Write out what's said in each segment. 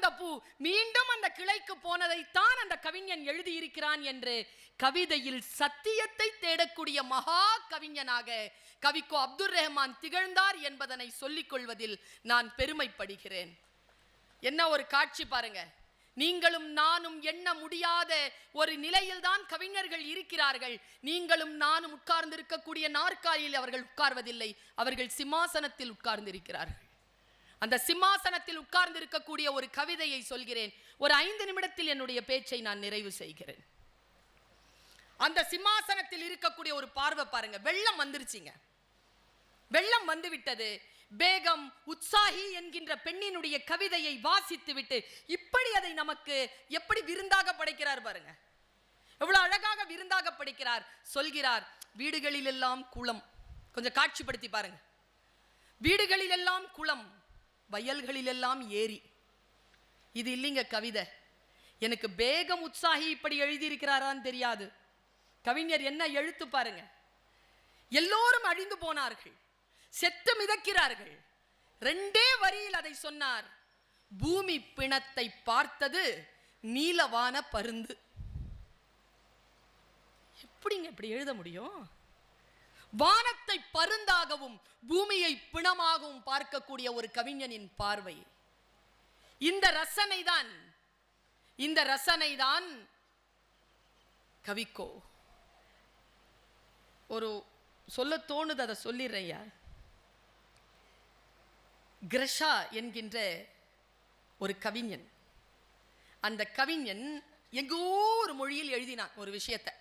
பூ மீண்டும் அந்த கிளைக்கு போனதைத்தான் அந்த கவிஞன் எழுதியிருக்கிறான் என்று கவிதையில் சத்தியத்தை தேடக்கூடிய மகா கவிஞனாக கவிக்கோ அப்துல் ரஹ்மான் திகழ்ந்தார் என்பதனை சொல்லிக் கொள்வதில் நான் பெருமைப்படுகிறேன். என்ன ஒரு காட்சி பாருங்க. நீங்களும் நானும் எண்ண முடியாத ஒரு நிலையில்தான் கவிஞர்கள் இருக்கிறார்கள். நீங்களும் நானும் உட்கார்ந்திருக்கக்கூடிய நாற்காலியில் அவர்கள் உட்கார்வதில்லை. அவர்கள் சிம்மாசனத்தில் உட்கார்ந்திருக்கிறார்கள். அந்த சிம்மாசனத்தில் உட்கார்ந்து இருக்கக்கூடிய ஒரு கவிதையை சொல்கிறேன். ஒரு ஐந்து நிமிடத்தில் என்னுடைய பேச்சை நான் நிறைவு செய்கிறேன். அந்த சிம்மாசனத்தில் இருக்கக்கூடிய ஒரு பார்வை பாருங்க. வெள்ளம் வந்துருச்சுங்க. வெள்ளம் வந்து விட்டது பேகம் உற்சாகி என்கின்ற பெண்ணினுடைய கவிதையை வாசித்து விட்டு இப்படி அதை நமக்கு எப்படி விருந்தாக படைக்கிறார் பாருங்க. எவ்வளவு அழகாக விருந்தாக படைக்கிறார். சொல்கிறார் வீடுகளிலெல்லாம் குளம். கொஞ்சம் காட்சிப்படுத்தி பாருங்க. வீடுகளிலெல்லாம் குளம். வயல்களிலெல்லாம் ஏரி இது இல்லைங்க கவிதை. எனக்கு பேகம் உற்சாகி இப்படி எழுதியிருக்கிறாரான்னு தெரியாது. கவிஞர் என்ன எழுத்து பாருங்க. எல்லோரும் அழிந்து போனார்கள். செத்து மிதக்கிறார்கள். ரெண்டே வரியில் அதை சொன்னார். பூமி பிணத்தை பார்த்தது நீலவான பருந்து. எப்படிங்க இப்படி எழுத முடியும்? வானத்தை பருந்தாகவும் பூமியை பிணமாகவும் பார்க்கக்கூடிய ஒரு கவிஞனின் பார்வை. இந்த ரசனை தான் இந்த ரசனை தான் கவிக்கோ. ஒரு சொல்ல தோணுது அதை சொல்லிடுறையா கிரஷா என்கின்ற ஒரு கவிஞன். அந்த கவிஞன் எங்கோ ஒரு மொழியில் எழுதினான் ஒரு விஷயத்தை.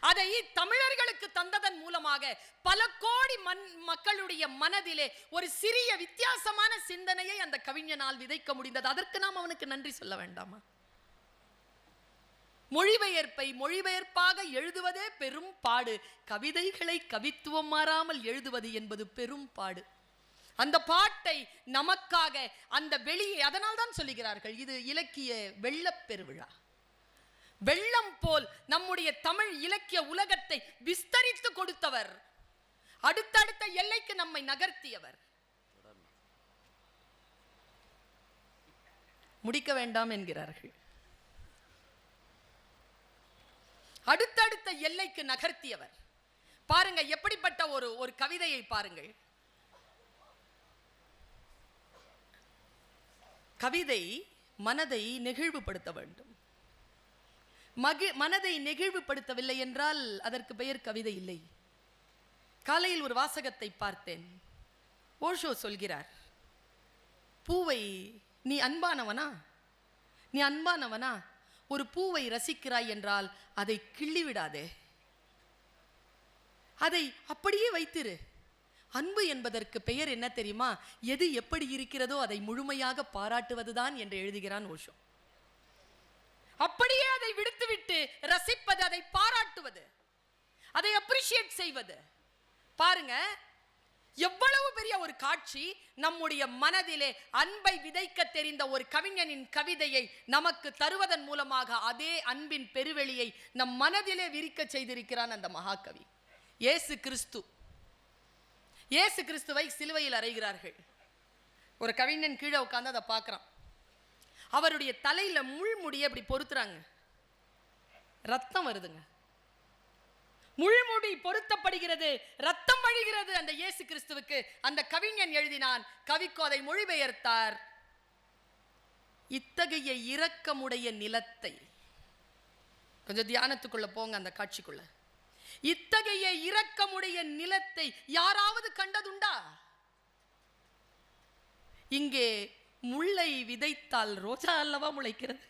அதை தமிழர்களுக்கு தந்ததன் மூலமாக பல கோடி மண் மக்களுடைய மனதிலே ஒரு சிறிய வித்தியாசமான சிந்தனையை அந்த கவிஞனால் விதைக்க முடிந்தது. அதற்கு நாம் அவனுக்கு நன்றி சொல்ல வேண்டாமா? மொழிபெயர்ப்பை மொழிபெயர்ப்பாக எழுதுவதே பெரும் பாடு. கவிதைகளை கவித்துவம் மாறாமல் எழுதுவது என்பது பெரும் பாடு. அந்த பாட்டை நமக்காக அந்த வெளியே அதனால் தான் சொல்லுகிறார்கள் இது இலக்கிய வெள்ளப்பெருவிழா வெள்ளம் போல் நம்முடைய தமிழ் இலக்கிய உலகத்தை விஸ்தரித்து கொடுத்தவர். அடுத்தடுத்த எல்லைக்கு நம்மை நகர்த்தியவர். முடிக்க வேண்டாம் என்கிறார்கள். அடுத்தடுத்த எல்லைக்கு நகர்த்தியவர். பாருங்க எப்படிப்பட்ட ஒரு ஒரு கவிதையை பாருங்கள். கவிதை மனதை நெகிழ்வுபடுத்த வேண்டும். மகி மனதை நெகிழ்வுபடுத்தவில்லை என்றால் அதற்கு பெயர் கவிதை இல்லை. காலையில் ஒரு வாசகத்தை பார்த்தேன். ஓஷோ சொல்கிறார் பூவை நீ அன்பானவனா? நீ அன்பானவனா? ஒரு பூவை ரசிக்கிறாய் என்றால் அதை கிள்ளிவிடாதே. அதை அப்படியே வைத்திரு. அன்பு என்பதற்கு பெயர் என்ன தெரியுமா? எது எப்படி இருக்கிறதோ அதை முழுமையாக பாராட்டுவதுதான் என்று எழுதுகிறான் ஓஷோ. அப்படியே அதை விடுத்துவிட்டு ரசிப்பது அதை பாராட்டுவது அதை அப்ரிஷியேட் செய்வது. பாருங்க எவ்வளவு பெரிய ஒரு காட்சி நம்முடைய மனதிலே அன்பை விதைக்க தெரிந்த ஒரு கவிஞனின் கவிதையை நமக்கு தருவதன் மூலமாக அதே அன்பின் பெருவெளியை நம் மனதிலே விரிக்க செய்திருக்கிறான் அந்த மகாகவி. இயேசு கிறிஸ்து. இயேசு கிறிஸ்துவை சிலுவையில் அறைகிறார்கள். ஒரு கவிஞன் கீழே உட்காந்து அதை பார்க்குறான். அவருடைய தலையில முள்முடியை அப்படி பொருத்துறாங்க. ரத்தம் வருதுங்க. முழுமுடி பொருத்தப்படுகிறது ரத்தம் வழிகிறது அந்த இயேசு கிறிஸ்துவுக்கு. அந்த கவிஞன் எழுதினான் கவிக்கோதை மொழிபெயர்த்தார். இத்தகைய இரக்கமுடைய நிலத்தை. கொஞ்சம் தியானத்துக்குள்ள போங்க அந்த காட்சிக்குள்ள. இத்தகைய இரக்கமுடைய நிலத்தை யாராவது கண்டதுண்டா? இங்கே முல்லை விதைத்தால் ரோஜா அல்லவா முளைக்கிறது?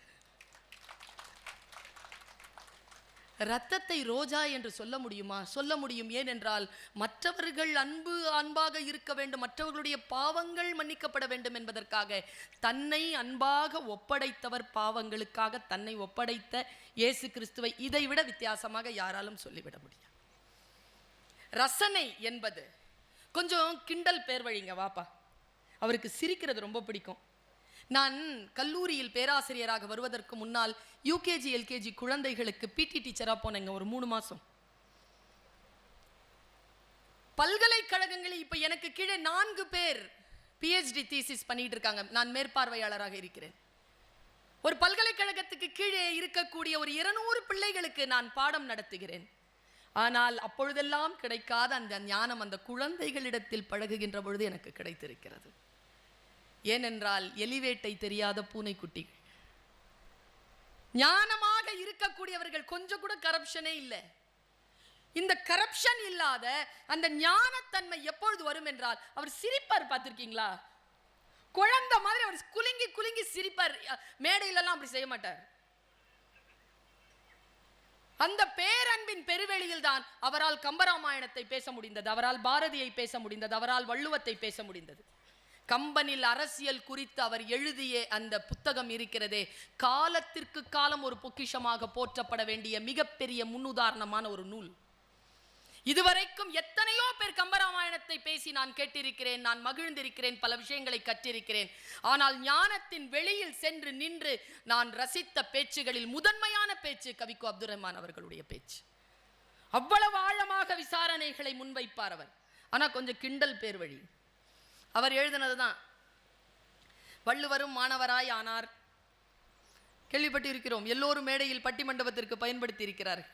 ரத்தத்தை ரோஜா என்று சொல்ல முடியுமா? சொல்ல முடியும். ஏனென்றால் மற்றவர்கள் அன்பு அன்பாக இருக்க வேண்டும். மற்றவர்களுடைய பாவங்கள் மன்னிக்கப்பட வேண்டும் என்பதற்காக தன்னை அன்பாக ஒப்படைத்தவர் பாவங்களுக்காக தன்னை ஒப்படைத்த இயேசு கிறிஸ்துவை இதைவிட வித்தியாசமாக யாராலும் சொல்லிவிட முடியும் ரசனை என்பது கொஞ்சம் கிண்டல் பேர் வழிங்க வாப்பா. அவருக்கு சிரிக்கிறது ரொம்ப பிடிக்கும். நான் கல்லூரியில் பேராசிரியராக வருவதற்கு முன்னால் யூகேஜி எல்கேஜி குழந்தைகளுக்கு பிடி டீச்சராக போனேங்க ஒரு மூணு மாதம் பல்கலைக்கழகங்களில் இப்போ எனக்கு கீழே நான்கு பேர் பிஹெச்டி தீசிஸ் பண்ணிட்டு இருக்காங்க. நான் மேற்பார்வையாளராக இருக்கிறேன். ஒரு பல்கலைக்கழகத்துக்கு கீழே இருக்கக்கூடிய ஒரு இருநூறு பிள்ளைகளுக்கு நான் பாடம் நடத்துகிறேன். ஆனால் அப்பொழுதெல்லாம் கிடைக்காத அந்த ஞானம் அந்த குழந்தைகளிடத்தில் பழகுகின்ற பொழுது எனக்கு கிடைத்திருக்கிறது. ஏனென்றால் எலிவேட்டை தெரியாத பூனைக்குட்டிகள். ஞானமாக இருக்கக்கூடியவர்கள் கொஞ்சம் கூட கரப்ஷனே இல்லை. இந்த கரப்ஷன் இல்லாத அந்த ஞானத்தன்மை எப்பொழுது வரும் என்றால் அவர் சிரிப்பார் பார்த்திருக்கீங்களா? குழந்தை மாதிரி அவர் குலுங்கி குலுங்கி சிரிப்பார். மேடையிலலாம் அப்படி செய்ய மாட்டார். அந்த பேரன்பின் பெருவெளியில் தான் அவரால் கம்பராமாயணத்தை பேச முடிந்தது. அவரால் பாரதியை பேச முடிந்தது. அவரால் வள்ளுவத்தை பேச முடிந்தது. கம்பனில் அரசியல் குறித்து அவர் எழுதிய அந்த புத்தகம் இருக்கிறதே காலத்திற்கு காலம் ஒரு பொக்கிஷமாக போற்றப்பட வேண்டிய மிகப்பெரிய முன்னுதாரணமான ஒரு நூல். இதுவரைக்கும் எத்தனையோ பேர் கம்பராமாயணத்தை பேசி நான் கேட்டிருக்கிறேன் நான் மகிழ்ந்திருக்கிறேன் பல விஷயங்களை கற்றிருக்கிறேன். ஆனால் ஞானத்தின் வெளியில் சென்று நின்று நான் ரசித்த பேச்சுகளில் முதன்மையான பேச்சு கவிக்கு அப்துல் ரஹ்மான் அவர்களுடைய பேச்சு. அவ்வளவு ஆழமாக விசாரணைகளை முன்வைப்பார் அவர். ஆனா கொஞ்சம் கிண்டல் பேர் வழி. அவர் எழுதினதுதான். வள்ளுவரும் மாணவராய் ஆனார். கேள்விப்பட்டிருக்கிறோம். எல்லோரும் மேடையில் பட்டிமண்டபத்திற்கு பயன்படுத்தி இருக்கிறார்கள்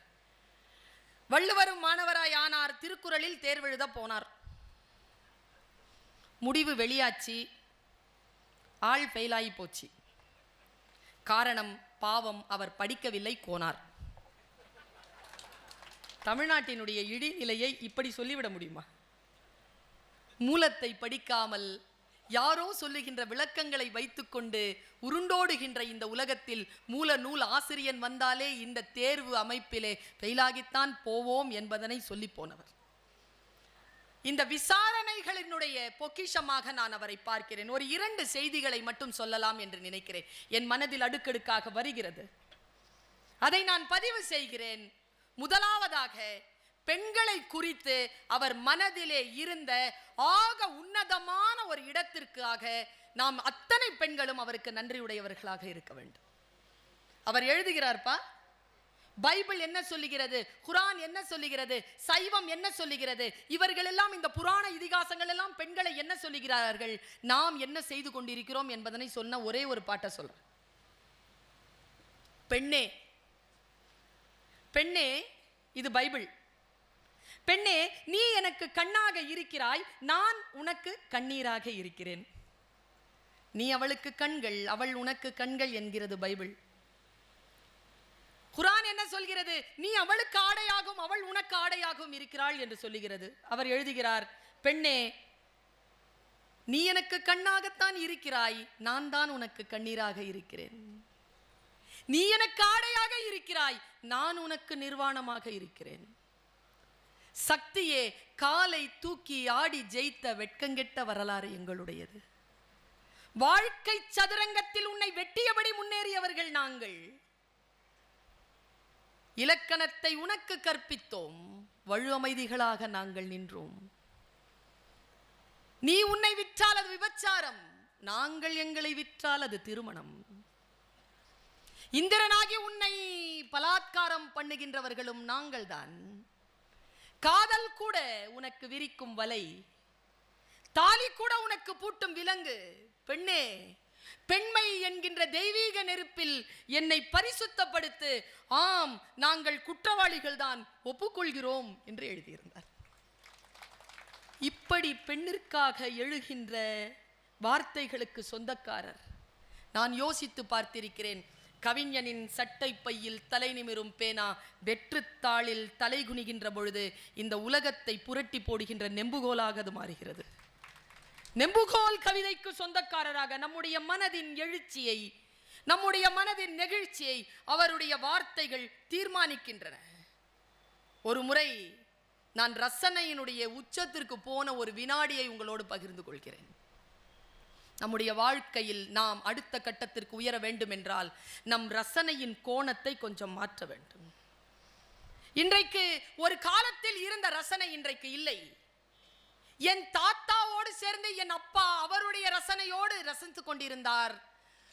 வள்ளுவரும் மாணவராய் ஆனார். திருக்குறளில் தேர்வெழுத போனார். முடிவு வெளியாச்சு. ஆள் ஃபெயிலாகி போச்சு. காரணம் பாவம் அவர் படிக்கவில்லை கோனார். தமிழ்நாட்டினுடைய இடிநிலையை இப்படி சொல்லிவிட முடியுமா? மூலத்தை படிக்காமல் யாரோ சொல்லுகின்ற விளக்கங்களை வைத்துக்கொண்டு உருண்டோடுகின்ற இந்த உலகத்தில் மூல நூல் ஆசிரியன் வந்தாலே இந்த தேர்வு அமைப்பிலே ஃபெயிலாகித்தான் போவோம் என்பதனை சொல்லி போனவர். இந்த விசாரணைகளினுடைய பொக்கிஷமாக நான் அவரை பார்க்கிறேன். ஒரு இரண்டு செய்திகளை மட்டும் சொல்லலாம் என்று நினைக்கிறேன். என் மனதில் அடுக்கடுக்காக வருகிறது. அதை நான் பதிவு செய்கிறேன். முதலாவதாக பெண்களை குறித்து அவர் மனதிலே இருந்த ஆக உன்னதமான ஒரு இடத்திற்காக நாம் அத்தனை பெண்களும் அவருக்கு நன்றியுடையவர்களாக இருக்க வேண்டும். அவர் எழுதுகிறார்ப்பா பைபிள் என்ன சொல்லுகிறது குரான் என்ன சொல்லுகிறது சைவம் என்ன சொல்லுகிறது இவர்கள் எல்லாம் இந்த புராண இதிகாசங்கள் எல்லாம் பெண்களை என்ன சொல்லுகிறார்கள் நாம் என்ன செய்து கொண்டிருக்கிறோம் என்பதனை சொன்ன ஒரே ஒரு பாட்டை சொல்றேன். பெண்ணே பெண்ணே இது பைபிள். பெண்ணே நீ எனக்கு கண்ணாக இருக்கிறாய் நான் உனக்கு கண்ணீராக இருக்கிறேன். நீ அவளுக்கு கண்கள் அவள் உனக்கு கண்கள் என்கிறது பைபிள். குரான் என்ன சொல்கிறது? நீ அவளுக்கு ஆடையாகும் அவள் உனக்கு ஆடையாகவும் இருக்கிறாள் என்று சொல்லுகிறது. அவர் எழுதுகிறார் பெண்ணே நீ எனக்கு கண்ணாகத்தான் இருக்கிறாய் நான் தான் உனக்கு கண்ணீராக இருக்கிறேன். நீ எனக்கு ஆடையாக இருக்கிறாய் நான் உனக்கு நிர்வாணமாக இருக்கிறேன். சக்தியே காலை தூக்கி ஆடி ஜெயித்த வெட்கங்கெட்ட வரலாறு எங்களுடையது. வாழ்க்கை சதுரங்கத்தில் உன்னை வெட்டியபடி முன்னேறியவர்கள் நாங்கள். இலக்கணத்தை உனக்கு கற்பித்தோம் வழுவமைதிகளாக நாங்கள் நின்றோம். நீ உன்னை விற்றால் அது விபச்சாரம் நாங்கள் எங்களை விற்றால் அது திருமணம். இந்திரனாகி உன்னை பலாத்காரம் பண்ணுகின்றவர்களும் நாங்கள்தான். காதல் கூட உனக்கு விரிக்கும் வலை. தாலி கூட உனக்கு பூட்டும் விலங்கு. பெண்ணே பெண்மை என்கின்ற தெய்வீக நெருப்பில் என்னை பரிசுத்தப்படுத்து. ஆம் நாங்கள் குற்றவாளிகள் தான் ஒப்புக்கொள்கிறோம் என்று எழுதியிருந்தார். இப்படி பெண்ணிற்காக எழுகின்ற வார்த்தைகளுக்கு சொந்தக்காரர். நான் யோசித்து பார்த்திருக்கிறேன். கவிஞனின் சட்டை பையில் தலை நிமிரும் பேனா வெற்றுத்தாளில் தலை குனிகின்ற பொழுது இந்த உலகத்தை புரட்டி போடுகின்ற நெம்புகோலாக அது மாறுகிறது. நெம்புகோல் கவிதைக்கு சொந்தக்காரராக நம்முடைய மனதின் எழுச்சியை நம்முடைய மனதின் நெகிழ்ச்சியை அவருடைய வார்த்தைகள் தீர்மானிக்கின்றன. ஒரு முறை நான் ரசனையினுடைய உச்சத்திற்கு போன ஒரு வினாடியை உங்களோடு பகிர்ந்து கொள்கிறேன். நம்முடைய வாழ்க்கையில் நாம் அடுத்த கட்டத்திற்கு உயர வேண்டும் என்றால் நம் ரசனையின் கோணத்தை கொஞ்சம் மாற்ற வேண்டும். இன்றைக்கு ஒரு காலத்தில் இருந்த ரசனை இன்றைக்கு இல்லை. என் தாத்தாவோடு சேர்ந்து என் அப்பா அவருடைய ரசனையோடு ரசித்து கொண்டிருந்தார்.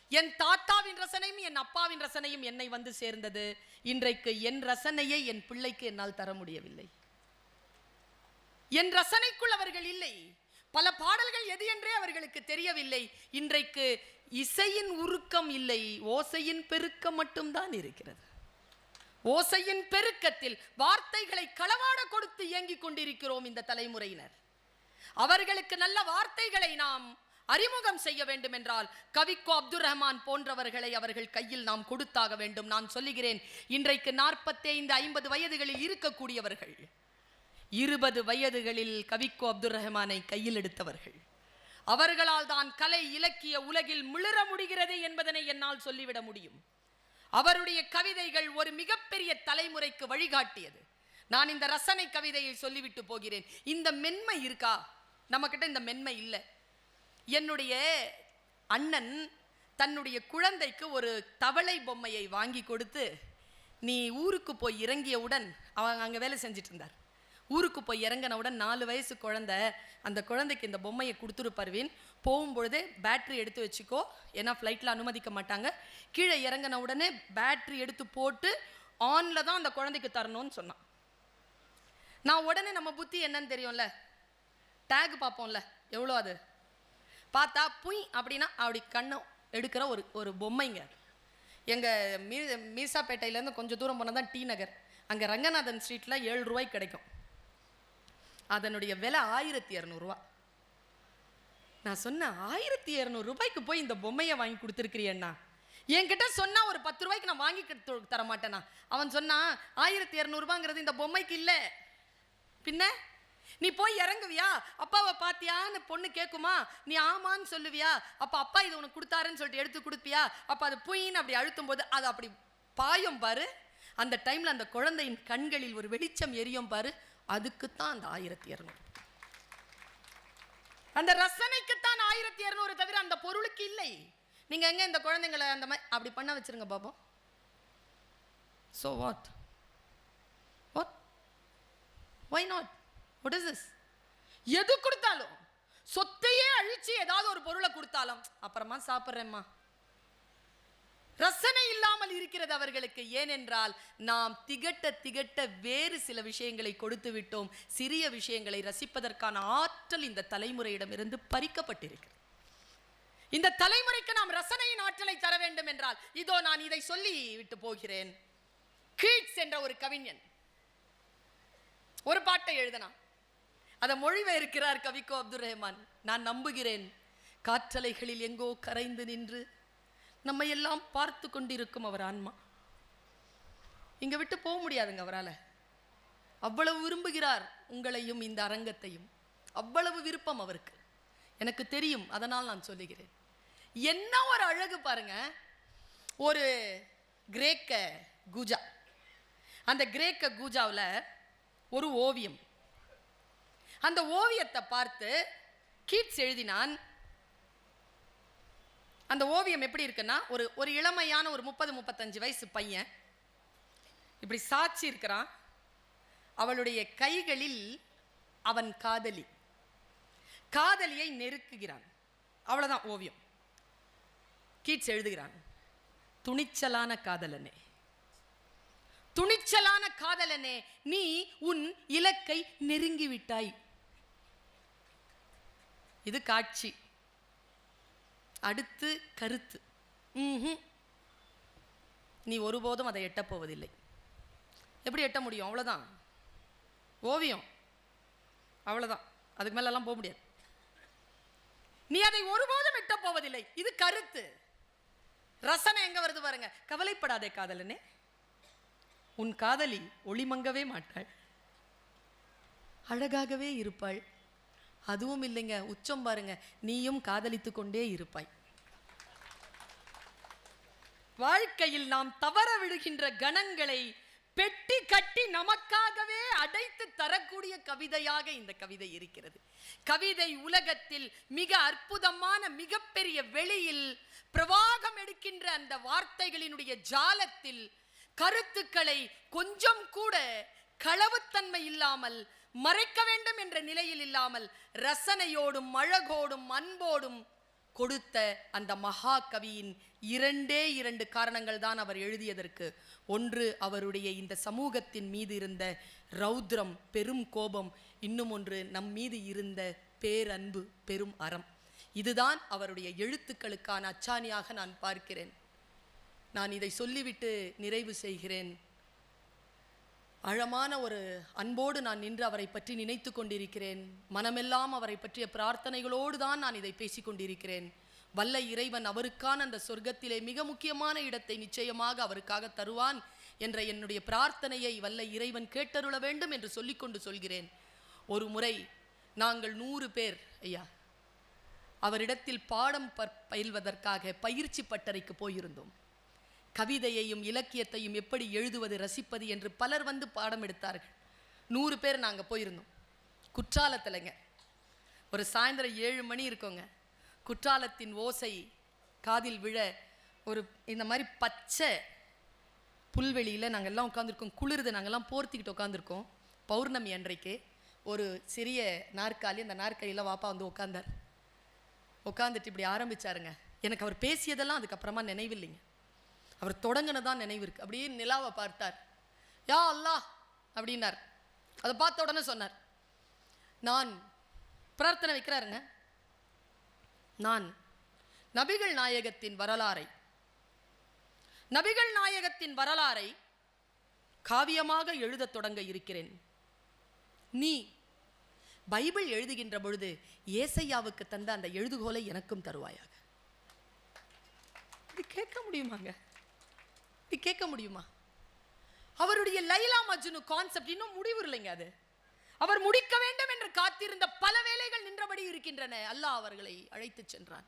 என் தாத்தாவின் ரசனையும் என் அப்பாவின் ரசனையும் என்னை வந்து சேர்ந்தது. இன்றைக்கு என் ரசனையை என் பிள்ளைக்கு என்னால் தர முடியவில்லை. என் ரசனைக்குள் அவர்கள் இல்லை. பல பாடல்கள் எது என்றே அவர்களுக்கு தெரியவில்லை. இன்றைக்கு இசையின் உருக்கம் இல்லை ஓசையின் பெருக்கம் மட்டும்தான் இருக்கிறது. ஓசையின் பெருக்கத்தில் வார்த்தைகளை களவாட கொடுத்து இயங்கிக் கொண்டிருக்கிறோம் இந்த தலைமுறையினர். அவர்களுக்கு நல்ல வார்த்தைகளை நாம் அறிமுகம் செய்ய வேண்டும் என்றால் கவிக்கோ அப்துல் ரஹ்மான் போன்றவர்களை அவர்கள் கையில் நாம் கொடுத்தாக வேண்டும். நான் சொல்லுகிறேன் இன்றைக்கு நாற்பத்தைந்து ஐம்பது வயதுகளில் இருக்கக்கூடியவர்கள் இருபது வயதுகளில் கவிக்கோ அப்துல் ரஹ்மானை கையில் எடுத்தவர்கள். அவர்களால் தான் கலை இலக்கிய உலகில் மிளிர முடிகிறது என்பதனை என்னால் சொல்லிவிட முடியும். அவருடைய கவிதைகள் ஒரு மிகப்பெரிய தலைமுறைக்கு வழிகாட்டியது. நான் இந்த ரசனை கவிதையை சொல்லிவிட்டு போகிறேன். இந்த மென்மை இருக்கா? நம்மக்கிட்ட இந்த மென்மை இல்லை. என்னுடைய அண்ணன் தன்னுடைய குழந்தைக்கு ஒரு தவளை பொம்மையை வாங்கி கொடுத்து நீ ஊருக்கு போய் இறங்கியவுடன் அவன் அங்கே வேலை செஞ்சிட்டு இருந்தார். ஊருக்கு போய் இறங்கினவுடன் நாலு வயசு குழந்தை. அந்த குழந்தைக்கு இந்த பொம்மையை கொடுத்துருப்பாருவின் போகும்பொழுதே பேட்ரி எடுத்து வச்சுக்கோ. ஏன்னா ஃப்ளைட்டில் அனுமதிக்க மாட்டாங்க. கீழே இறங்கின உடனே பேட்ரி எடுத்து போட்டு ஆனில் தான் அந்த குழந்தைக்கு தரணும்னு சொன்னான். நான் உடனே நம்ம புத்தி என்னன்னு தெரியும்ல? டேக் பார்ப்போம்ல? எவ்வளோ அது? பார்த்தா புய் அப்படின்னா அப்படி கண்ணை எடுக்கிற ஒரு ஒரு பொம்மைங்க. எங்கள் மீ மீசாப்பேட்டையிலேருந்து கொஞ்சம் தூரம் போனால் தான் டி நகர். அங்கே ரங்கநாதன் ஸ்ட்ரீட்டில் ஏழு ரூபாய்க்கு கிடைக்கும். அதனுடைய விலை ஆயிரத்தி இரநூறுவா நான் சொன்னேன் ஆயிரத்தி இரநூறு ரூபாய்க்கு போய் இந்த பொம்மையை வாங்கி கொடுத்துருக்கிறியண்ணா என்கிட்ட சொன்னால் ஒரு பத்து ரூபாய்க்கு நான் வாங்கி கொடுத்து- தர மாட்டேனா? அவன் சொன்னான் ஆயிரத்தி இரநூறுபாங்கிறது இந்த பொம்மைக்கு இல்லை. பின்ன? நீ போய் இறங்குவியா? அப்பாவை பாத்தியான்னு பொண்ணு கேட்குமா நீ ஆமான்னு சொல்லுவியா? அப்போ அப்பா இது உனக்கு கொடுத்தாருன்னு சொல்லிட்டு எடுத்து கொடுப்பியா? அப்போ அது புயின்னு அப்படி அழுத்தும் போது அது அப்படி பாயும் பாரு. அந்த டைமில் அந்த குழந்தையின் கண்களில் ஒரு வெளிச்சம் எரியும் பாரு. அதுக்குத்தான் அந்த ஆயிரத்தி இரநூறு. அந்த ரசனைக்குத்தான் ஆயிரத்தி இரநூறு தவிர அந்த பொருளுக்கு இல்லை. நீங்கள் எங்கே இந்த குழந்தைங்களை அந்த மாதிரி அப்படி பண்ண வச்சுருங்க Baba. So what what why not what is this எது கொடுத்தாலும் சொத்தையே அழித்து ஏதாவது ஒரு பொருளை கொடுத்தாலும் அப்புறமா சாப்பிட்றேம்மா ரசனை இல்லாமல் இருக்கிறது அவர்களுக்கு. ஏனென்றால் நாம் திகட்ட திகட்ட வேறு சில விஷயங்களை கொடுத்து விட்டோம். சிறிய விஷயங்களை ரசிப்பதற்கான ஆற்றல் இந்த தலைமுறையிடமிருந்து பறிக்கப்பட்டிருக்கிறது இந்த தலைமுறைக்கு நாம் ரசனையின் ஆற்றலை தர வேண்டும் என்றால் இதோ நான் இதை சொல்லி விட்டு போகிறேன். கீட்ஸ் என்ற ஒரு கவிஞன். ஒரு பாட்டை எழுதனா அதை மொழிபெயர்க்கிறார் கவிக்கோ அப்துல் ரஹ்மான். நான் நம்புகிறேன். காற்றலைகளில் எங்கோ கரைந்து நின்று நம்மை எல்லாம் பார்த்து கொண்டிருக்கும் அவர் ஆன்மா. இங்கே விட்டு போக முடியாதுங்க அவரால். அவ்வளவு விரும்புகிறார் உங்களையும் இந்த அரங்கத்தையும். அவ்வளவு விருப்பம் அவருக்கு. எனக்கு தெரியும் அதனால் நான் சொல்லுகிறேன். என்ன ஒரு அழகு பாருங்க. ஒரு கிரேக்க கூஜா. அந்த கிரேக்க கூஜாவில் ஒரு ஓவியம். அந்த ஓவியத்தை பார்த்து கீட்ஸ் எழுதினான் அந்த ஓவியம் எப்படி இருக்குன்னா ஒரு ஒரு இளமையான ஒரு முப்பது முப்பத்தஞ்சு வயசு பையன் இப்படி சாட்சி இருக்கிறான். அவளுடைய கைகளில் அவன் காதலி. காதலியை நெருக்குகிறான். அவ்வளோதான் ஓவியம். கீட்ஸ் எழுதுகிறான் துணிச்சலான காதலனே துணிச்சலான காதலனே நீ உன் இலக்கை நெருங்கி விட்டாய் இது காட்சி. அடுத்து கருத்து. நீ ஒருபோதும் அதை எட்டப் போவதில்லை. எப்படி எட்ட முடியும்? அவ்வளோதான் ஓவியம். அவ்வளோதான் அதுக்கு மேலெல்லாம் போக முடியாது. நீ அதை ஒருபோதும் எட்டப் போவதில்லை. இது கருத்து. ரசனை எங்க வருது பாருங்க. கவலைப்படாதே காதலனே. உன் காதலி ஒளிமங்கவே மாட்டாள். அழகாகவே இருப்பாள். அதுவும் இல்லைங்க. உச்சம் பாருங்க. நீயும் காதலித்து கொண்டே இருப்பாய். வாழ்க்கையில் நாம் தவற விடுகின்ற கணங்களை பெட்டி கட்டி நமக்காகவே அடைத்து தரக்கூடிய கவிதையாக இந்த கவிதை இருக்கிறது. கவிதை உலகத்தில் மிக அற்புதமான மிகப்பெரிய வெளியில் பிரவாகம் எடுக்கின்ற அந்த வார்த்தைகளினுடைய ஜாலத்தில் கருத்துக்களை கொஞ்சம் கூட களவுத்தன்மை இல்லாமல் மறைக்க வேண்டும் என்ற நிலையில் இல்லாமல் ரசனையோடும் அழகோடும் அன்போடும் கொடுத்த அந்த மகா கவியின் இரண்டே இரண்டு காரணங்கள் தான் அவர் எழுதியதற்கு. ஒன்று அவருடைய இந்த சமூகத்தின் மீது இருந்த ரௌத்ரம் பெரும் கோபம் இன்னும் ஒன்று நம் மீது இருந்த பேரன்பு பெரும் அறம். இதுதான் அவருடைய எழுத்துக்களுக்கான அச்சாணியாக நான் பார்க்கிறேன். நான் இதை சொல்லிவிட்டு நிறைவு செய்கிறேன். ஆழமான ஒரு அன்போடு நான் நின்று அவரை பற்றி நினைத்து கொண்டிருக்கிறேன். மனமெல்லாம் அவரை பற்றிய பிரார்த்தனைகளோடு தான் நான் இதை பேசிக் கொண்டிருக்கிறேன். வல்ல இறைவன் அவருக்கான அந்த சொர்க்கத்திலே மிக முக்கியமான இடத்தை நிச்சயமாக அவருக்காக தருவான் என்ற என்னுடைய பிரார்த்தனையை வல்ல இறைவன் கேட்டருள வேண்டும் என்று சொல்லிக்கொண்டு சொல்கிறேன். ஒரு முறை நாங்கள் நூறு பேர் ஐயா அவரிடத்தில் பாடம் பற்- பயில்வதற்காக பயிற்சி பட்டறைக்கு போயிருந்தோம். கவிதையையும் இலக்கியத்தையும் எப்படி எழுதுவது ரசிப்பது என்று பலர் வந்து பாடம் எடுத்தார்கள். நூறு பேர் நாங்கள் போயிருந்தோம். குற்றாலத்தில்ங்க. ஒரு சாயந்தரம் ஏழு மணி இருக்கோங்க. குற்றாலத்தின் ஓசை காதில் விழ ஒரு இந்த மாதிரி பச்சை புல்வெளியில் நாங்கள் எல்லாம் உட்காந்துருக்கோம் குளிருது நாங்கள்லாம் போர்த்திக்கிட்டு உட்காந்துருக்கோம் பௌர்ணமி அன்றைக்கு ஒரு சிறிய நாற்காலி அந்த நாற்காலியில் வாப்பா வந்து உட்காந்தார் உட்காந்துட்டு இப்படி ஆரம்பிச்சாருங்க. எனக்கு அவர் பேசியதெல்லாம் அதுக்கப்புறமா நினைவில்லைங்க. அவர் தொடங்கினதான் நினைவு இருக்குது அப்படியே நிலாவை பார்த்தார். யா அல்லாஹ்! அப்படின்னார். அதை பார்த்த உடனே சொன்னார். நான் பிரார்த்தனை வைக்கிறாருங்க. நான் நபிகள் நாயகத்தின் வரலாறை நபிகள் நாயகத்தின் வரலாறை காவியமாக எழுதத் தொடங்க இருக்கிறேன். நீ பைபிள் எழுதுகின்ற பொழுது ஏசையாவுக்கு தந்த அந்த எழுதுகோலை எனக்கும் தருவாயாக. இது கேட்க முடியுமாங்க? இது கேட்க முடியுமா? அவருடைய லைலா மஜ்னு கான்செப்ட் இன்னும் முடிவு இல்லைங்க அது. அவர் முடிக்க வேண்டும் என்று காத்திருந்த பல வேலைகள் நின்றபடி இருக்கின்றன. அல்லாஹ் அவர்களை அழைத்துச் சென்றான்.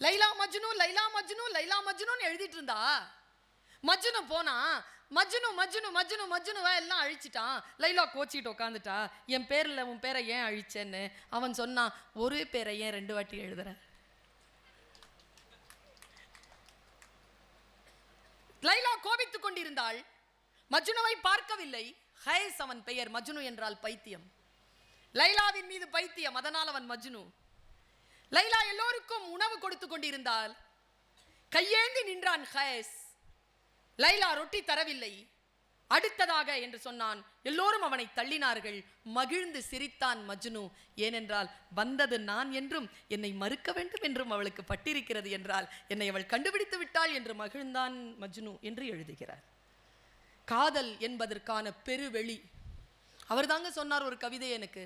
லைலா மஜ்னு லைலா மஜ்னு லைலா மஜ்னுன்னு எழுதிட்டு இருந்தா? மஜ்னு போனா மஜ்னு மஜ்னு மஜ்னு மஜ்னுவா எல்லாம் அழிச்சிட்டான். லைலா கோச்சிக்கிட்டு உட்காந்துட்டா என் பேரில் உன் பேரை ஏன் அழிச்சேன்னு? அவன் சொன்னான் ஒரே பேரை ஏன் ரெண்டு வாட்டி எழுதுற? லைலா கோபித்துக் கொண்டிருந்தாள். மஜ்னுவை பார்க்கவில்லை. ஹைஸ் அவன் பெயர் மஜ்னு என்றால் பைத்தியம். லைலாவின் மீது பைத்தியம் அதனால் அவன் மஜ்னு. லைலா எல்லோருக்கும் உணவு கொடுத்து கொண்டிருந்தால் கையேந்தி நின்றான் ஹயஸ் லைலா ரொட்டி தரவில்லை. அடுத்ததாக என்று சொன்னான். எல்லோரும் அவனை தள்ளினார்கள். மகிழ்ந்து சிரித்தான் மஜ்னு. ஏனென்றால் வந்தது நான் என்றும் என்னை மறுக்க வேண்டும் என்றும் அவளுக்கு பட்டிருக்கிறது என்றால் என்னை அவள் கண்டுபிடித்து விட்டாள் என்று மகிழ்ந்தான் மஜ்னு என்று எழுதுகிறார். காதல் என்பதற்கான பெருவெளி. அவர் தாங்க சொன்னார் ஒரு கவிதை எனக்கு.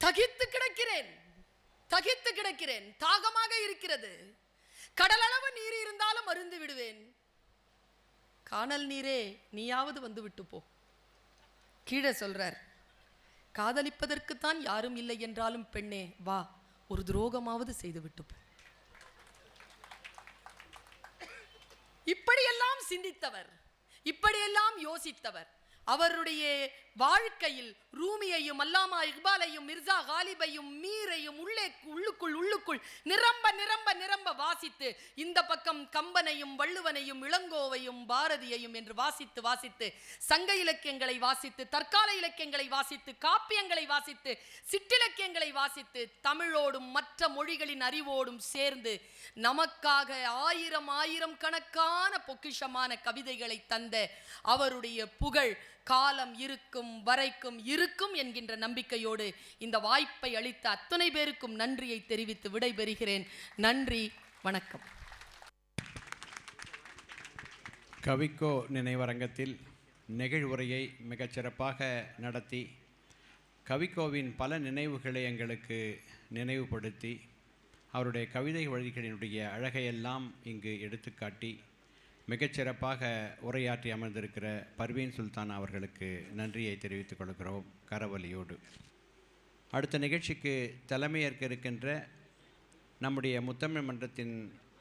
தகித்து கிடக்கிறேன் தகித்து கிடக்கிறேன் தாகமாக இருக்கிறது. கடலளவு நீர் இருந்தாலும் அருந்து விடுவேன் காணல் நீரே நீயாவது வந்து விட்டு போ. கீழே சொல்றார் காதலிப்பதற்குத்தான் யாரும் இல்லை என்றாலும் பெண்ணே வா ஒரு துரோகமாவது செய்து விட்டு போ. இப்படியெல்லாம் சிந்தித்தவர் இப்படியெல்லாம் யோசித்தவர் அவருடைய வாழ்க்கையில் ரூமியையும் அல்லாமா இக்பாலையும் மிர்சா காலிபையும் மீரையும் உள்ளே உள்ளுக்குள் உள்ளுக்குள் நிரம்ப நிரம்ப நிரம்ப வாசித்து இந்த பக்கம் கம்பனையும் வள்ளுவனையும் இளங்கோவையும் பாரதியையும் என்று வாசித்து வாசித்து சங்க இலக்கியங்களை வாசித்து தற்கால இலக்கியங்களை வாசித்து காப்பியங்களை வாசித்து சிற்றிலக்கியங்களை வாசித்து தமிழோடும் மற்ற மொழிகளின் அறிவோடும் சேர்ந்து நமக்காக ஆயிரம் ஆயிரம் கணக்கான பொக்கிஷமான கவிதைகளை தந்த அவருடைய புகழ் காலம் இருக்கும் வரைக்கும் இருக்கும் என்கின்ற நம்பிக்கையோடு இந்த வாய்ப்பை அளித்த அத்தனை பேருக்கும் நன்றியை தெரிவித்து விடைபெறுகிறேன். நன்றி வணக்கம். கவிக்கோ நினைவரங்கத்தில் நிகழ்வுரையை மிகச்சிறப்பாக நடத்தி கவிக்கோவின் பல நினைவுகளை எங்களுக்கு நினைவுபடுத்தி அவருடைய கவிதை வழிகளினுடைய அழகையெல்லாம் இங்கு எடுத்துக்காட்டி மிகச்சிறப்பாக உரையாற்றி அமர்ந்திருக்கிற பர்வீன் சுல்தான் அவர்களுக்கு நன்றியை தெரிவித்துக் கொள்கிறோம் கரவலியோடு. அடுத்த நிகழ்ச்சிக்கு தலைமையேற்க இருக்கின்ற நம்முடைய முத்தமிழ் மன்றத்தின்